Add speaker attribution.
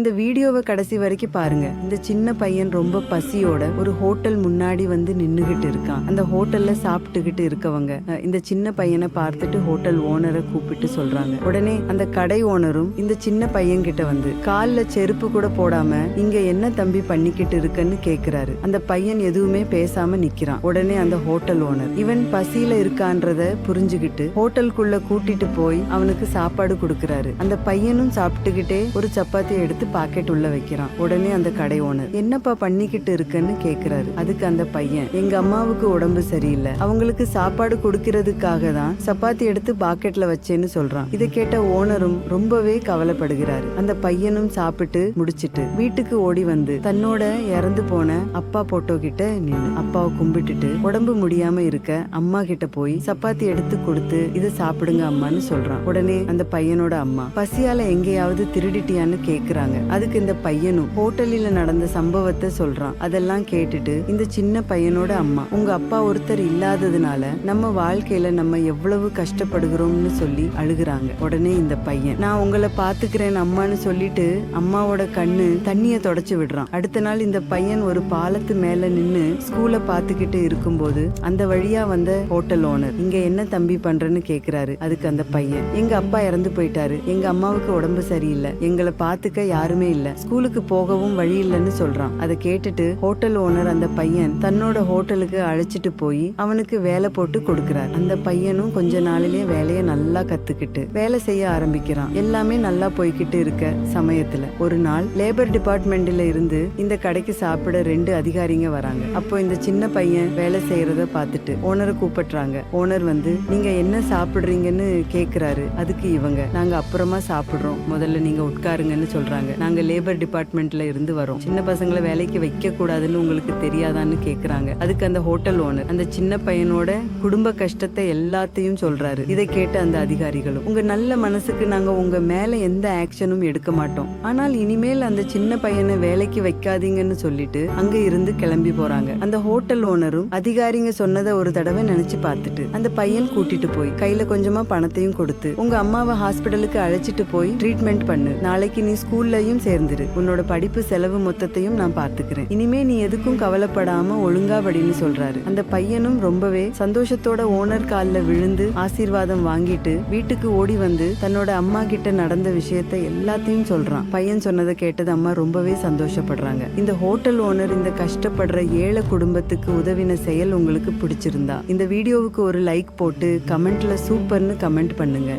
Speaker 1: இந்த வீடியோவை கடைசி வரைக்கும் பாருங்க. இந்த சின்ன பையன் ரொம்ப பசியோட ஒரு ஹோட்டல் முன்னாடி வந்து நின்னுகிட்டு இருக்கான். அந்த ஹோட்டல்ல சாப்பிட்டுக்கிட்டு இருக்கவங்க இந்த சின்ன பையனை பார்த்துட்டு ஹோட்டல் ஓனரை கூப்பிட்டு சொல்றாங்க. உடனே அந்த கடை ஓனரும் இந்த சின்ன பையன் கிட்ட வந்து கால்ல செருப்பு கூட போடாம இங்க என்ன தம்பி பண்ணிக்கிட்டு இருக்கன்னு கேக்குறாரு. அந்த பையன் எதுவுமே பேசாம நிக்கிறான். உடனே அந்த ஹோட்டல் ஓனர் இவன் பசியில இருக்கான்றத புரிஞ்சுகிட்டு ஹோட்டலுக்குள்ள கூட்டிட்டு போய் அவனுக்கு சாப்பாடு கொடுக்கறாரு. அந்த பையனும் சாப்பிட்டுக்கிட்டே ஒரு சப்பாத்தி எடுத்து பாக்கெட் உள்ள வைக்கிறான். உடனே அந்த கடை ஓனர் என்னப்பா பண்ணிக்கிட்டு இருக்கன்னு கேக்குறாரு. அதுக்கு அந்த பையன் எங்க அம்மாவுக்கு உடம்பு சரியில்லை. அவங்களுக்கு சாப்பாடு கொடுக்கறதுக்காக தான் சப்பாத்தி எடுத்து பாக்கெட்ல வச்சேன்னு சொல்றான். இதை கேட்ட ஓனரும் ரொம்பவே கவலைப்படுகிறாரு. அந்த பையனும் சாப்பிட்டு முடிச்சிட்டு வீட்டுக்கு ஓடி வந்து தன்னோட இறந்து போன அப்பா போட்டோ கிட்ட நின்னு அப்பாவை கும்பிட்டுட்டு உடம்பு முடியாம இருக்க அம்மா கிட்ட போய் சப்பாத்தி எடுத்து கொடுத்து இதை சாப்பிடுங்க அம்மான்னு சொல்றான். உடனே அந்த பையனோட அம்மா பசியால எங்கேயாவது திருடிட்டியான்னு கேக்குறாங்க. அதுக்கு இந்த பையனும் ஹோட்டலில் நடந்த சம்பவத்தை சொல்றான். அதெல்லாம் கேட்டுட்டு இந்த சின்ன பையனோட அம்மா உங்க அப்பா ஒருத்தர் இல்லாததுனால நம்ம வாழ்க்கையில நம்ம எவ்வளவு கஷ்டப்படுகிறோம்னு சொல்லி அழுகுறாங்க. உடனே இந்த பையன் நான் உங்களை பாத்துக்கிறேன் அம்மான்னு சொல்லிட்டு அம்மாவோட கண்ணு தண்ணிய தொடச்சு விடுறான். அடுத்த நாள் இந்த பையன் ஒரு பாலத்து மேல நின்னு ஸ்கூலை பாத்துக்கிட்டு இருக்கும்போது அந்த வழியா வந்த ஹோட்டல் ஓனர் இங்க என்ன தம்பி பண்றேன்னு கேக்குறாரு. அதுக்கு அந்த பையன் எங்க அப்பா இறந்து போயிட்டாரு. எங்க அம்மாவுக்கு உடம்பு சரியில்லை. எங்களை பாத்துக்க யாருமே இல்ல. ஸ்கூலுக்கு போகவும் வழி இல்லைன்னு சொல்றான். அதை கேட்டுட்டு ஹோட்டல் ஓனர் அந்த பையன் தன்னோட ஹோட்டலுக்கு அழைச்சிட்டு போய் அவனுக்கு வேலை போட்டு கொடுக்கிறார். அந்த பையனும் கொஞ்ச நாளிலே வேலையை நல்லா கத்துக்கிட்டு வேலை செய்ய ஆரம்பிக்கிறான். எல்லாமே நல்லா போய்கிட்டு இருக்க சமயத்துல. ஒரு நாள் லேபர் டிபார்ட்மெண்ட்ல இருந்து இந்த கடைக்கு சாப்பிட ரெண்டு அதிகாரிங்க வராங்க. அப்போ இந்த சின்ன பையன் வேலை செய்யறத பார்த்துட்டு ஓனரை கூப்பிடுறாங்க. ஓனர் வந்து நீங்க என்ன சாப்பிடுறீங்கன்னு கேக்குறாரு. அதுக்கு இவங்க நாங்க அப்புறமா சாப்பிடுறோம். முதல்ல நீங்க உட்காருங்கன்னு சொல்றாங்க. நாங்க லேபர் டிபார்ட்மெண்ட்ல இருந்து வரோம். சின்ன பசங்களை வேலைக்கு வைக்க கூடாதுன்னு உங்களுக்கு தெரியாதான்னு கேக்குறாங்க. அதுக்கு அந்த ஹோட்டல் ஓனர் அந்த சின்ன பையனோட குடும்ப கஷ்டத்தை எல்லாத்தையும் சொல்றாரு. இதை கேட்ட அந்த அதிகாரிகளும் உங்க நல்ல மனசுக்கு நாங்க உங்க மேல எந்த ஆக்ஷனும் எடுக்க மாட்டோம். ஆனால் இனிமேல் அந்த சின்ன பையனை வேலைக்கு வைக்காதீங்கன்னு சொல்லிட்டு அங்க இருந்து கிளம்பி போறாங்க. அந்த ஹோட்டல் ஓனரும் அதிகாரிங்க சொன்னதை ஒரு தடவை நினைச்சு பார்த்துட்டு அந்த பையன் கூட்டிட்டு போய் கையில கொஞ்சமா பணத்தையும் கொடுத்து உங்க அம்மாவை ஹாஸ்பிடலுக்கு அழைச்சிட்டு போய் ட்ரீட்மெண்ட் பண்ணு. நாளைக்கு நீ ஸ்கூல்லையும் சேர்ந்துரு. உன்னோட படிப்பு செலவு மொத்தத்தையும் நான் பாத்துக்கிறேன் இனிமே நீ எதுக்கும் கவலைப்படாம ஒழுங்கா படின்னு சொல்றாரு. அந்த பையனும் ரொம்பவே சந்தோஷத்தோட ஓனர் கால்ல விழுந்து ஆசீர்வாதம் வாங்கிட்டு வீட்டுக்கு ஓடி வந்து தன்னோட அம்மா கிட்ட நடந்த விஷயத்த எல்லாத்தையும் சொல்றான். பையன் சொன்னதை கேட்டது அம்மா ரொம்பவே சந்தோஷப்படுறாங்க. இந்த ஹோட்டல் ஓனர் இந்த கஷ்டப்படுற ஏழை குடும்பத்துக்கு உதவின செயல் உங்களுக்கு பிடிச்சிருந்தா. இந்த வீடியோவுக்கு ஒரு லைக் போட்டு கமெண்ட்ல சூப்பர்னு கமெண்ட் பண்ணுங்க.